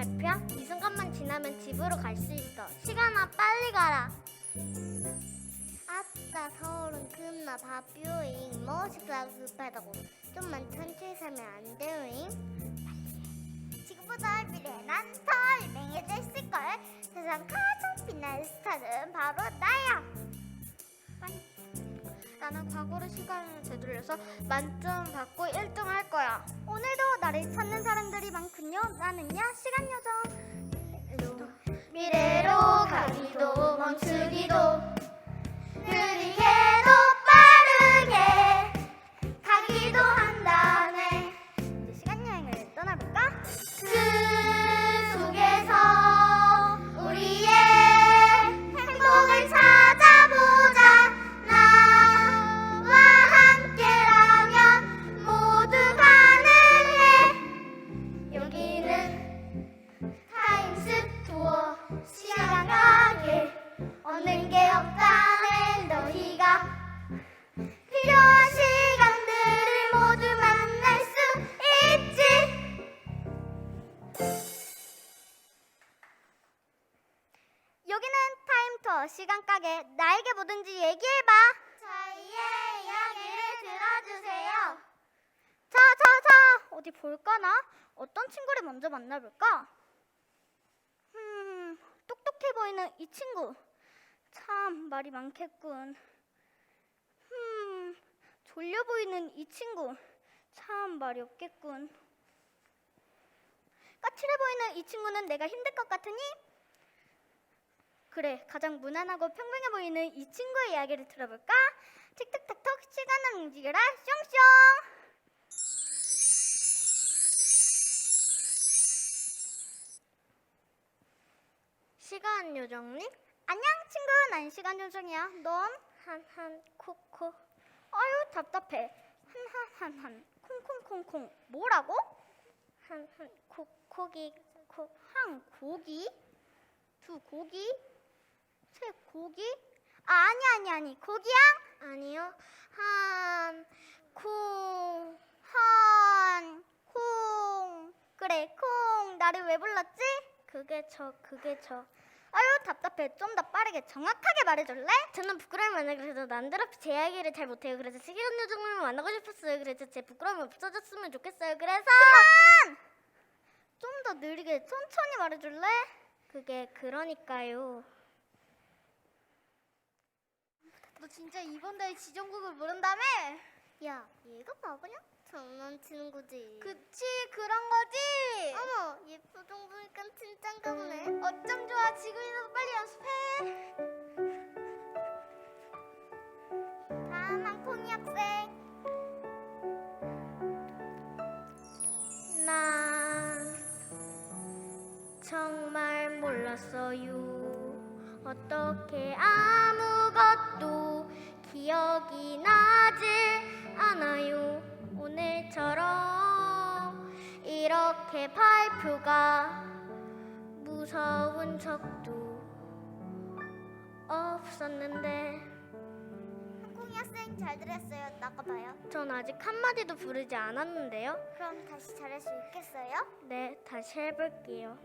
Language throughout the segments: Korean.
발표야? 이 순간만 지나면 집으로 갈 수 있어. 시간아 빨리 가라. 아따 서울은 금나 바뷰잉 뭐 식사가 급하다고 좀만 천천히 살면 안 돼요잉? 지금보다 미래 난 더 유명해져 있을걸 세상 가장 빛나는 스타는 바로 나야. 나는 과거로 시간을 되돌려서 만점 받고 1등 할 거야. 오늘도 나를 찾는 사람들이 많군요. 나는요 시간 요정. 미래로 가기도 멈추기도 친구를 먼저 만나볼까? 음, 똑똑해 보이는 이 친구. 참 말이 많겠군. 음, 졸려 보이는 이 친구. 참 말이 없겠군. 까칠해 보이는 이 친구는 내가 힘들 것 같으니? 그래, 가장 무난하고 평범해 보이는 이 친구의 이야기를 들어볼까? 틱틱탁톡 시간을 움직여라, 숑숑! 시간 요정님? 안녕 친구. 난 시간 요정이야. 넌? 한한 코코. 아유 답답해. 한한한한. 콩콩콩콩 뭐라고? 한한 코 코기 코한 고기? 두 고기? 세 고기? 아 아니 아니 아니. 고기야? 아니요. 한콩한콩 그래 콩 나를 왜 불렀지? 그게 저 그게 저 아유 답답해 좀 더 빠르게 정확하게 말해줄래? 저는 부끄러움이 많아 그래서 남들앞에 제 이야기를 잘 못해요 그래서 시간 요정을 만나고 싶었어요 그래서 제 부끄러움이 없어졌으면 좋겠어요 그래서 그만! 좀 더 느리게 천천히 말해줄래? 그게 그러니까요 너 진짜 이번 달에 지정국을 모른다며? 야 얘가 뭐그냐? 장난치는 거지. 그치 그런 거지? 어머 예쁘동 보니까 진짠가 보네. 어쩜 좋아. 지금이라도 빨리 연습해. 다음 한콩이 학생. 난 정말 몰랐어요. 어떻게 아무것도 기억이 나질 않아요 오늘처럼 이렇게 발표가 무서운 적도 없었는데. 한콩이 학생 잘 들었어요. 나가봐요. 전 아직 한마디도 부르지 않았는데요. 그럼 다시 잘할 수 있겠어요? 네 다시 해볼게요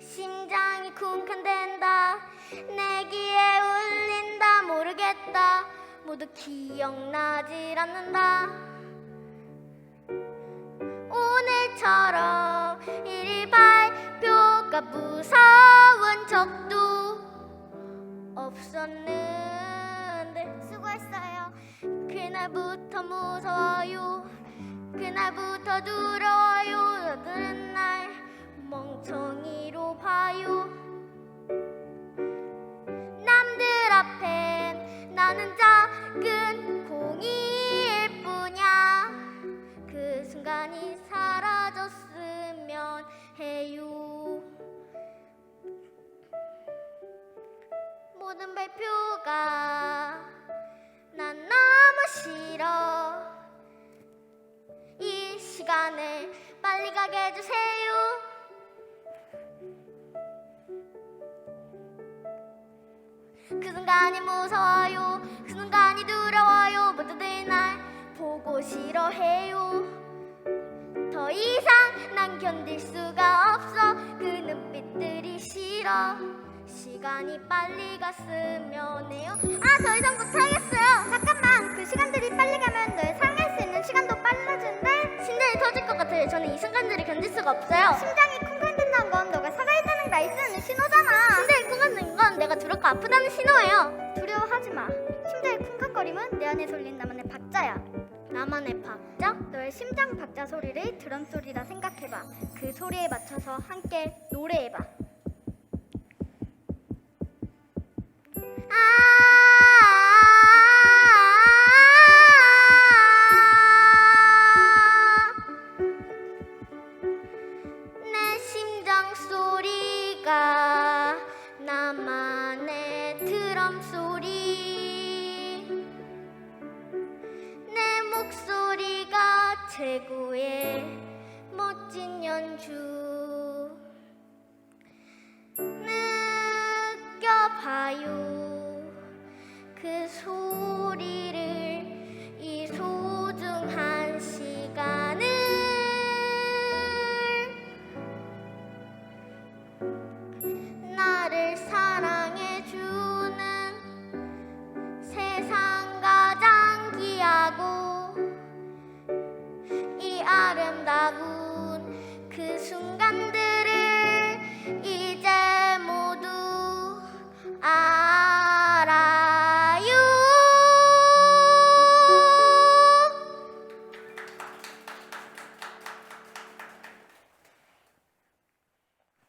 심장이 쿵쾅댄다. 내 귀에 울린다. 모르겠다. 모두 기억나질 않는다. 오늘처럼 일일 발표가 무서운 적도 없었는데 수고했어요. 그날부터 무서워요. 그날부터 두려워요. 오늘은 날 멍청이로 봐요. 남들 앞엔 나는 작은 공이일 뿐이야. 그 순간이 사라졌으면 해요. 모든 발표가 난 너무 싫어. 이 시간을 빨리 가게 해주세요 그 순간이 무서워요. 그 순간이 두려워요. 모두들 날 보고 싫어해요. 더 이상 난 견딜 수가 없어. 그 눈빛들이 싫어. 시간이 빨리 갔으면 해요. 아 더 이상 못하겠어요. 잠깐만. 그 시간들이 빨리 가면 널 상할 수 있는 시간도 빨라진대 심장이 터질 것 같아요. 저는 이 순간들을 견딜 수가 없어요. 심장이 아프다는 신호예요. 두려워하지 마. 심장이 쿵쾅거림은 내 안에 솔린 나만의 박자야. 나만의 박자? 너의 심장 박자 소리를 드럼 소리라 생각해봐. 그 소리에 맞춰서 함께 노래해봐. 내 최고의 멋진 연주. 느껴봐요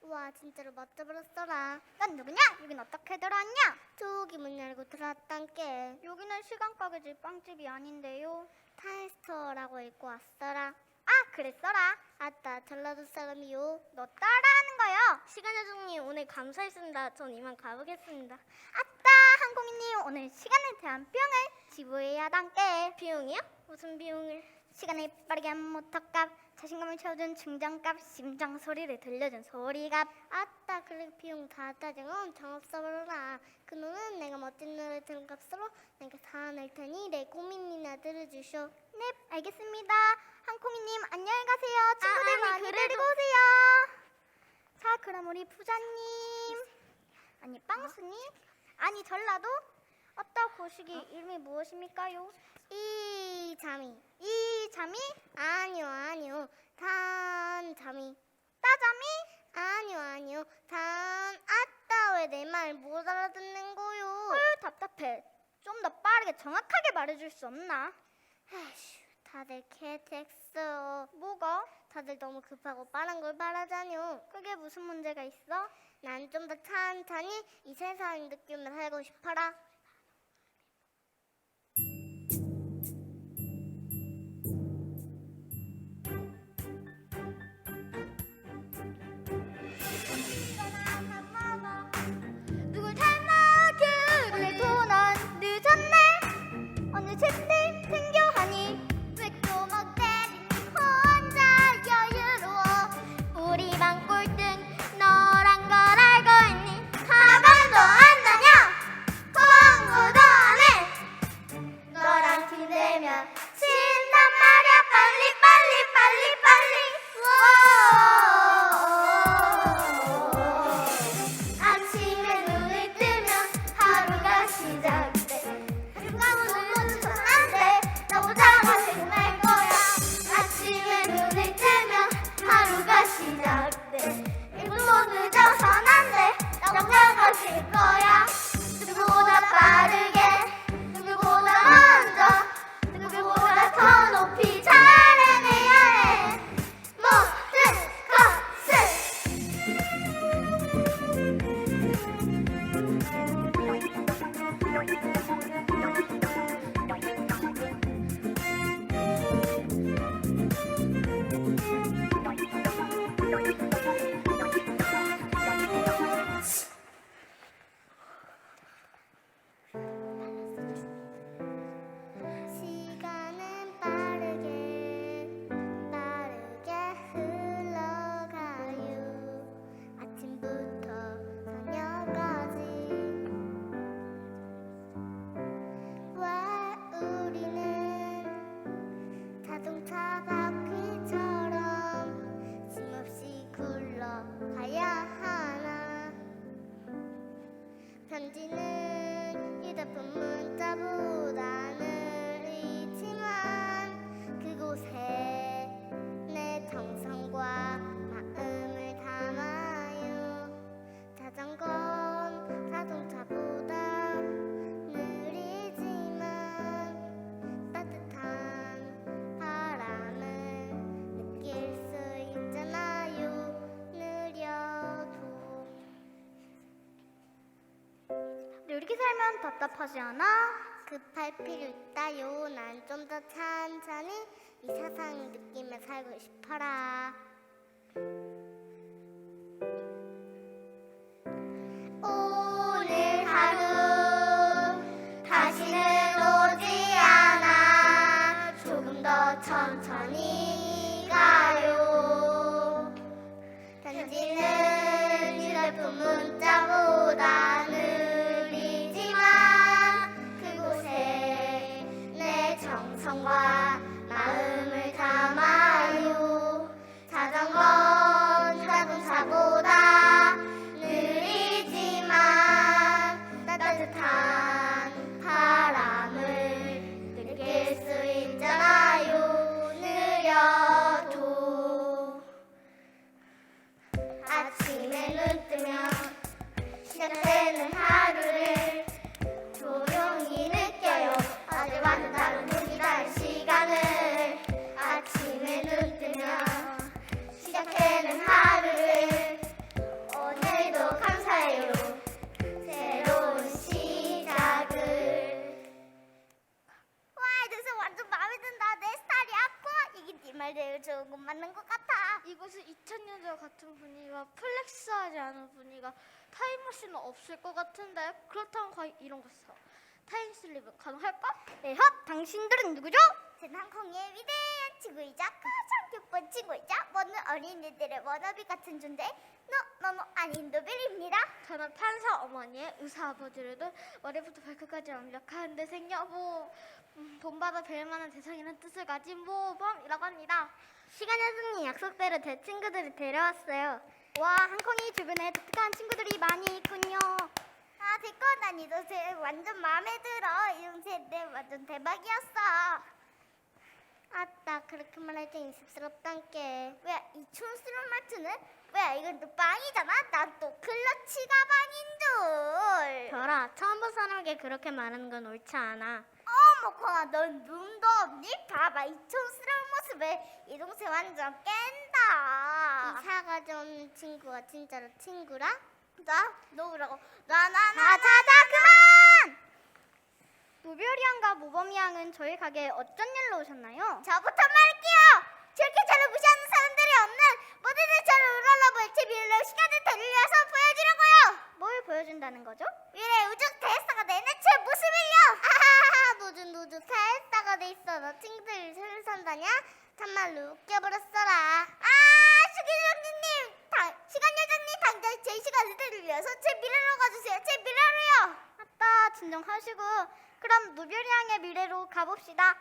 와 진짜로 멋져 보였어라. 넌 누구냐? 여긴 어떻게 들어왔냐? 저기 문 열고 들어왔단께. 여기는 시간 가게지 빵집이 아닌데요. 타이스터라고 읽고 왔어라. 아 그랬어라. 아따 전라도 사람이요. 너 따라하는 거요. 시간 여정님 오늘 감사했습니다. 전 이만 가보겠습니다. 아따 항공인님 오늘 시간에 대한 비용을 지불해야 하단께. 비용이요? 무슨 비용을? 시간을 빠르게 한 모터값 자신감을 채워준 증정값 심장 소리를 들려준 소리값. 아따 그래 비용 다 따지면 정없어버려라. 그 돈은 내가 멋진 노래 들은 값으로 내가 다 낼 테니 내 고민이나 들어주쇼. 네 알겠습니다. 한콩이님 안녕히 가세요. 친구들 아니, 많이 그래도- 데리고 오세요. 자 그럼 우리 부자님. 아니 빵수님. 아니 전라도? 어따 고시기 이름이 무엇입니까요? 이자미 이자미? 아니요 아니요 단자미 따자미? 아니요 아니요 단 아따 왜 내 말 못 알아듣는 거요 어휴 답답해 좀 더 빠르게 정확하게 말해줄 수 없나? 에휴 다들 개택스 뭐가? 다들 너무 급하고 빠른 걸 바라자뇨 그게 무슨 문제가 있어? 난 좀 더 찬찬히 이 세상의 느낌을 살고 싶어라 답답하지 않아? 급할 필요 있다요 난 좀 더 천천히 이 세상 느끼며 살고 싶어라 가능할까? 에헛 당신들은 누구죠? 전 항공의 위대한 친구이자 가장 예쁜 친구이자 모든 어린이들의 워너비 같은 존재 너 너무 아닌 노벨입니다 저는 판사 어머니의 의사 아버지로도 머리부터 발끝까지 완벽한 내 생여보 음, 본받아 뵐 만한 대상이라는 뜻을 가진 모범이라고 합니다. 시간 여정이 약속대로 제 친구들을 데려왔어요 와 항공이 주변에 독특한 친구들이 많이 있군요 아 됐고 난이 동생 완전 마음에 들어. 이 동생 내 완전 대박이었어. 아따 그렇게 말할 땐 씁스럽단께. 왜이 촌스러운 말투는? 왜 이건 또 빵이잖아? 난 또 클러치 가방인 줄. 별아 처음 본 사람에게 그렇게 말하는 건 옳지 않아. 어머 코나 넌 눈도 없니? 봐봐 이 촌스러운 모습에 이 동생 완전 깬다. 이사가 좀 친구가 진짜로 친구라? 나? 누구라고? 나나나 자자자 그만! 노별이 양과 모범이 양은 저희 가게에 어쩐 일로 오셨나요? 저부터 말할게요. 저렇게 저를 무시하는 사람들이 없는 모두들 저를 우러러볼 제 미래로 시간을 되돌려서 보여주려고요. 뭘 보여준다는 거죠? 미래 우주 대스타가 되는 제 모습을요. 하하하 노준 우주 대스타가 돼 있어. 너 친구들 새로 산다냐? 참말로 웃겨버렸어라. 제 시간을 되돌려서 제 미래로 가주세요. 제 미래로요. 아따 진정하시고 그럼 노별이 양의 미래로 가봅시다.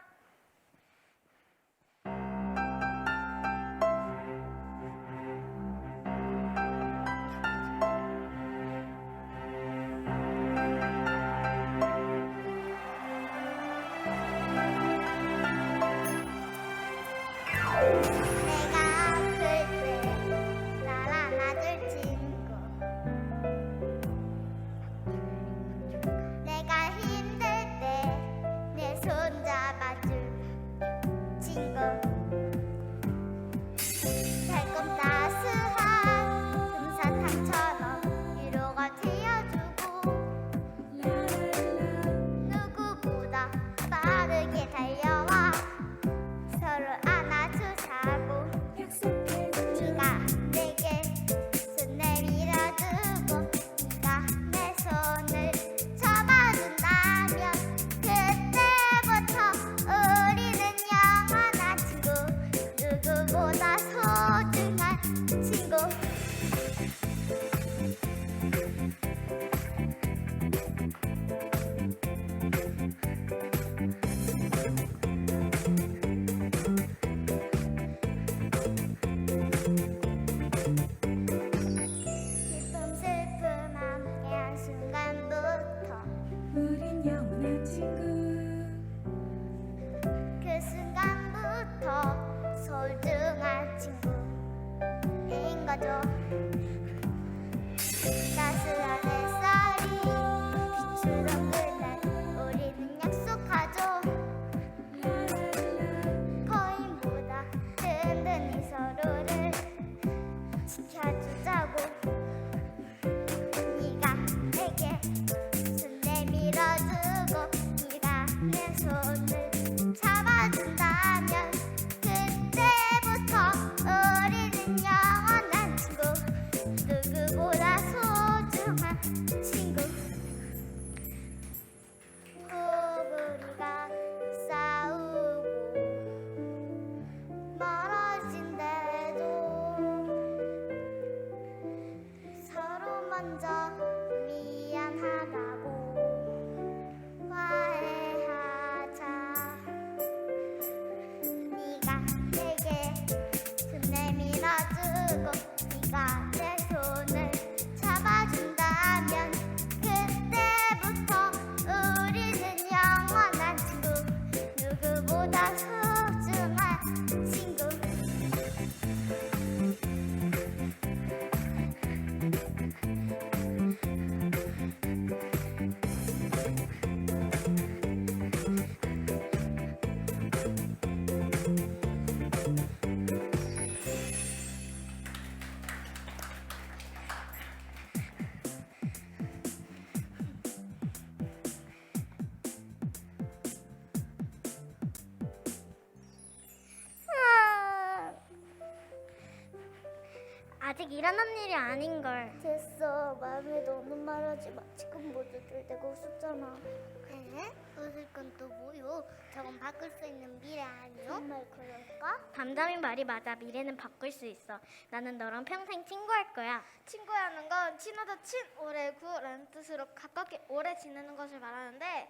아직 일어난 일이 아닌걸 됐어 마음에 너는 말하지 마 지금 모두들 내가 웃었잖아 그래? 웃을 건 또 뭐요? 저건 바꿀 수 있는 미래 아니요? 정말 그럴까? 담담이 말이 맞아 미래는 바꿀 수 있어 나는 너랑 평생 친구할 거야 친구라는 건 친하다 친 오래 구라는 뜻으로 가깝게 오래 지내는 것을 말하는데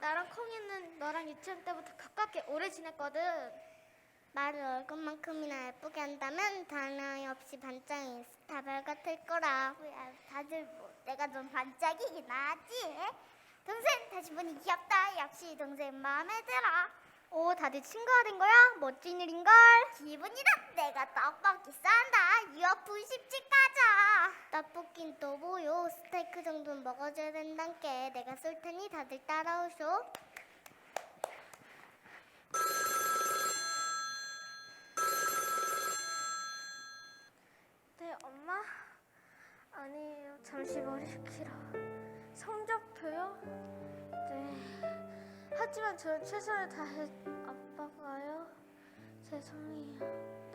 나랑 콩이는 너랑 유치원 때부터 가깝게 오래 지냈거든. 말을 얼굴만큼이나 예쁘게 한다면 단어이 없이 반짝이 스타 별 같을 거라. 야, 다들 뭐 내가 좀 반짝이긴 하지? 동생 다시 보니 귀엽다. 역시 동생 마음에 들어. 오 다들 친구가 된 거야? 멋진 일인걸? 기분이다 내가 떡볶이 싼다. 유어분식집 가자. 떡볶이는 또 뭐요? 스테이크 정도는 먹어줘야 된단께. 내가 쏠 테니 다들 따라오쇼 10kg 성적표요? 네. 하지만 저는 최선을 다해 아빠가요? 죄송해요.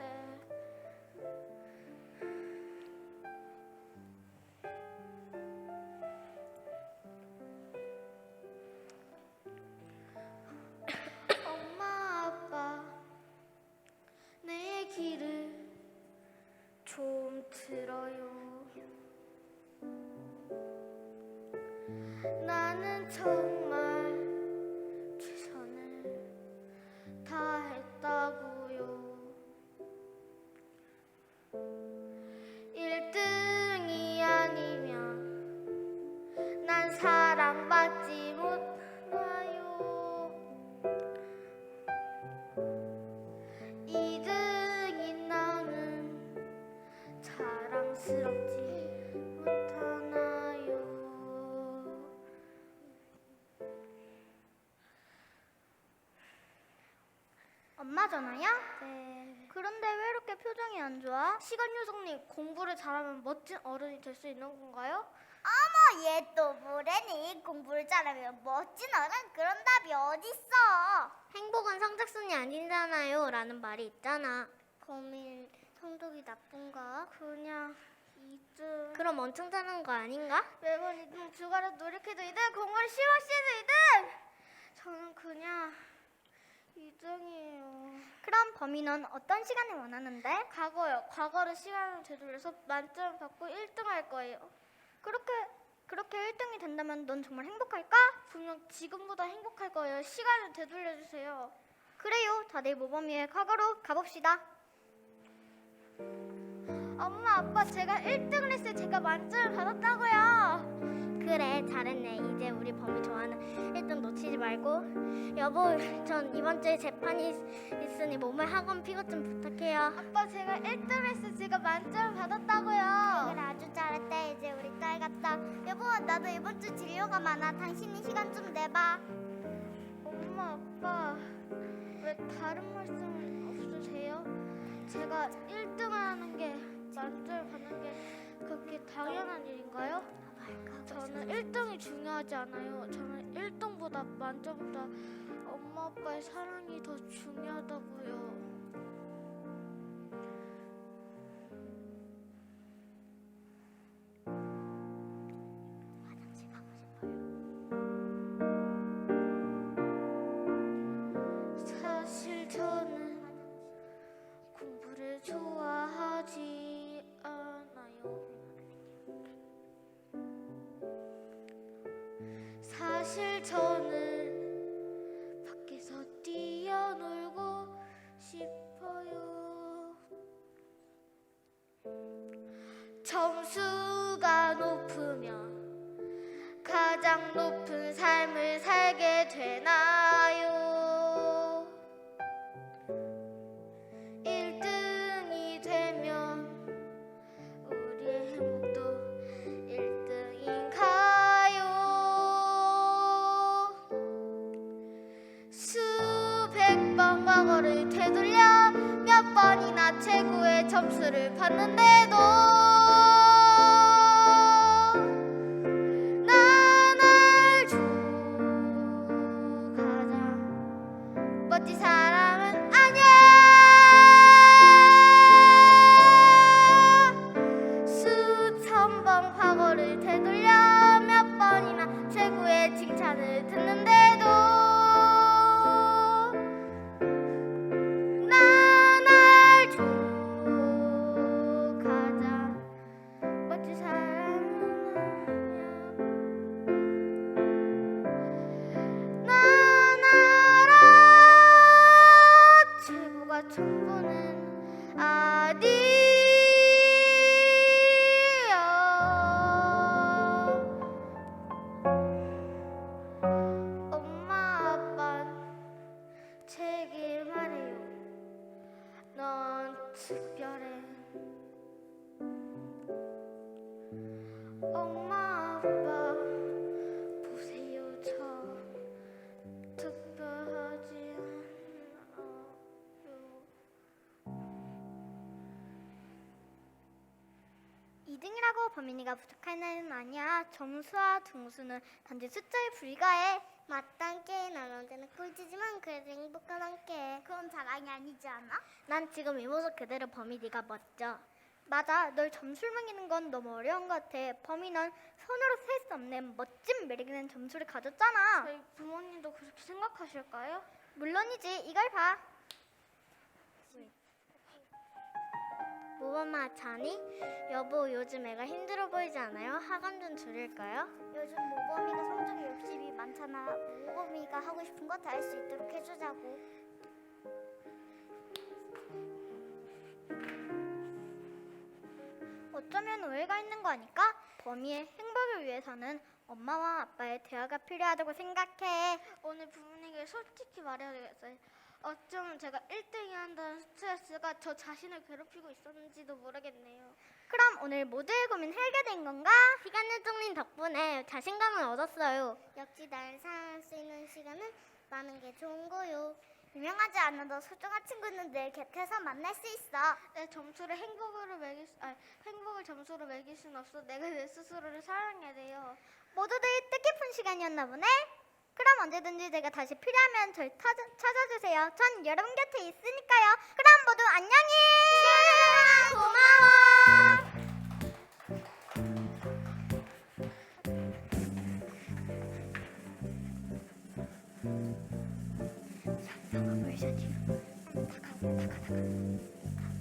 나 전화야? 네. 그런데 왜 이렇게 표정이 안 좋아? 시간 요정님 공부를 잘하면 멋진 어른이 될 수 있는 건가요? 어머 얘 또 뭐래니 공부를 잘하면 멋진 어른 그런 답이 어딨어 행복은 성적순이 아니잖아요 라는 말이 있잖아 고민 성적이 나쁜가? 그냥 2등. 그럼 엄청 잘하는 거 아닌가? 매번 2등 주가를 노력해도 2등, 공부를 심없이도 2등! 저는 그냥 2등이에요. 그럼 범인은 어떤 시간을 원하는데? 과거요. 과거를 시간을 되돌려서 만점 받고 1등 할 거예요. 그렇게 그렇게 1등이 된다면 넌 정말 행복할까? 분명 지금보다 행복할 거예요. 시간을 되돌려 주세요. 그래요 다들 모범이의 과거로 가봅시다 엄마, 아빠 제가 1등을 했을 때 제가 만점을 받았다고요. 그래 잘했네. 이제 우리 많은 1등 놓치지 말고. 여보 전 이번 주에 재판이 있- 있으니 몸에 학원 피고 좀 부탁해요. 아빠 제가 1등에서 제가 만점 받았다고요. 그래 아주 잘했대 이제 우리 딸 같다. 여보 나도 이번 주 진료가 많아. 당신이 시간 좀 내봐. 엄마 아빠 왜 다른 말씀 없으세요? 제가 1등 하는 게 만점 받는 게 그렇게 당연한 일인가요? 저는 1등이 중요하지 않아요. 저는 1등보다 만점보다 엄마 아빠의 사랑이 더 중요하다고요. 저는 밖에서 뛰어놀고 싶어요. 점수가 높으면 가장 높은 2등이라고 범인이가 부족한 애는 아니야. 점수와 등수는 단지 숫자에 불과해. 난 언제나 꼴찌지만 그래도 행복한 함께. 그건 자랑이 아니지 않아? 난 지금 이 모습 그대로 범인이가 멋져. 맞아, 널 점수를 매기는 건 너무 어려운 것 같아. 범인은 손으로 셀 수 없는 멋진 매력 있는 점수를 가졌잖아. 저희 부모님도 그렇게 생각하실까요? 물론이지, 이걸 봐. 모범아 자니? 여보 요즘 애가 힘들어 보이지 않아요? 학원 좀 줄일까요? 요즘 모범이가 성적이 욕심이 많잖아 모범이가 하고 싶은 거 다 할 수 있도록 해주자고 어쩌면 오해가 있는 거 아닐까? 범이의 행복을 위해서는 엄마와 아빠의 대화가 필요하다고 생각해 오늘 부모님께 솔직히 말해야 되겠어요. 어쩌면 제가 1등이 한다는 스트레스가 저 자신을 괴롭히고 있었는지도 모르겠네요. 그럼 오늘 모두의 고민 해결된 건가? 시간 일정님 덕분에 자신감을 얻었어요. 역시 날 사랑할 수 있는 시간은 많은 게 좋은 거요. 유명하지 않아도 소중한 친구는 늘 곁에서 만날 수 있어. 내 점수를 행복으로 매길 수, 아니, 행복을 점수로 매길 수는 없어. 내가 내 스스로를 사랑해야 돼요. 모두들 뜻깊은 시간이었나 보네. 그럼 언제든지 제가 다시 필요하면 절 찾아, 찾아주세요. 전 여러분 곁에 있으니까요. 그럼 모두 안녕히! 고마워! 다가, 다가, 다가.